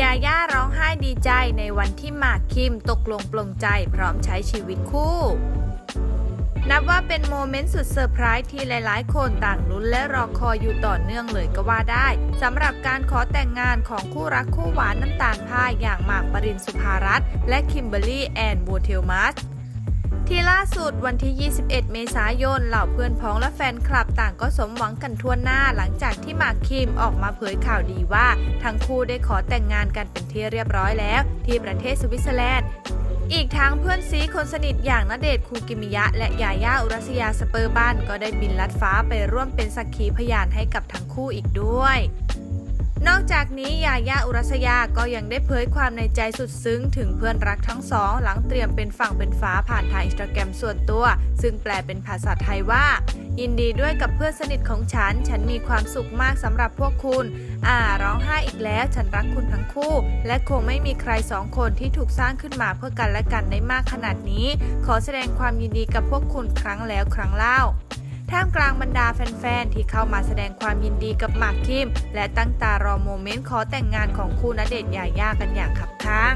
ยาย่าร้องไห้ดีใจในวันที่หมากคิมตกลงปลงใจพร้อมใช้ชีวิตคู่ นับว่าเป็นโมเมนต์สุดเซอร์ไพรส์ที่หลายๆ คนต่างลุ้นและรอคอยอยู่ต่อเนื่องเลยก็ว่าได้สำหรับการขอแต่งงานของคู่รักคู่หวานน้ำตาลพายอย่างหมากปรินสุภารัตน์และคิมเบอรรี่แอนบูเทลมัส ที่ล่าสุดวันที่ 21 เมษายน เหล่าเพื่อนพ้องและแฟนคลับต่างก็สมหวังกันทั่วหน้าหลังจากที่หมากคิมออกมาเผยข่าวดีว่า ทั้งคู่ได้ขอแต่งงานกันเป็นที่เรียบร้อยแล้ว ที่ประเทศสวิตเซอร์แลนด์อีกทั้งเพื่อนซีคนสนิทอย่างณเดชคูกิมิยะ และยาย่าอุรัสยาสเปอร์บันก็ได้บินลัดฟ้าไปร่วมเป็นสักขีพยานให้กับทั้งคู่อีกด้วย นอกจากนี้ยายาอุรัสยาก็ยังได้เผยความในใจสุดซึ้ง ถึงเพื่อนรักทั้งสอง หลังเตรียมเป็นฝั่งเป็นฟ้าผ่านทางอินสตาแกรมส่วนตัว ซึ่งแปลเป็นภาษาไทยว่า ยินดีด้วยกับเพื่อนสนิทของฉัน ฉันมีความสุขมากสำหรับพวกคุณ อ่าร้องไห้อีกแล้ว ฉันรักคุณทั้งคู่ และคงไม่มีใครสองคนที่ถูกสร้างขึ้นมาเพื่อกันและกันได้มากขนาดนี้ ขอแสดงความยินดีกับพวกคุณครั้งแล้วครั้งเล่า ท่ามกลางบรรดาแฟนๆ ที่เข้ามาแสดงความยินดีกับหมากคิม และตั้งตารอโมเมนต์ขอแต่งงานของคู่ณเดชน์ยายากันอย่างขับข้าง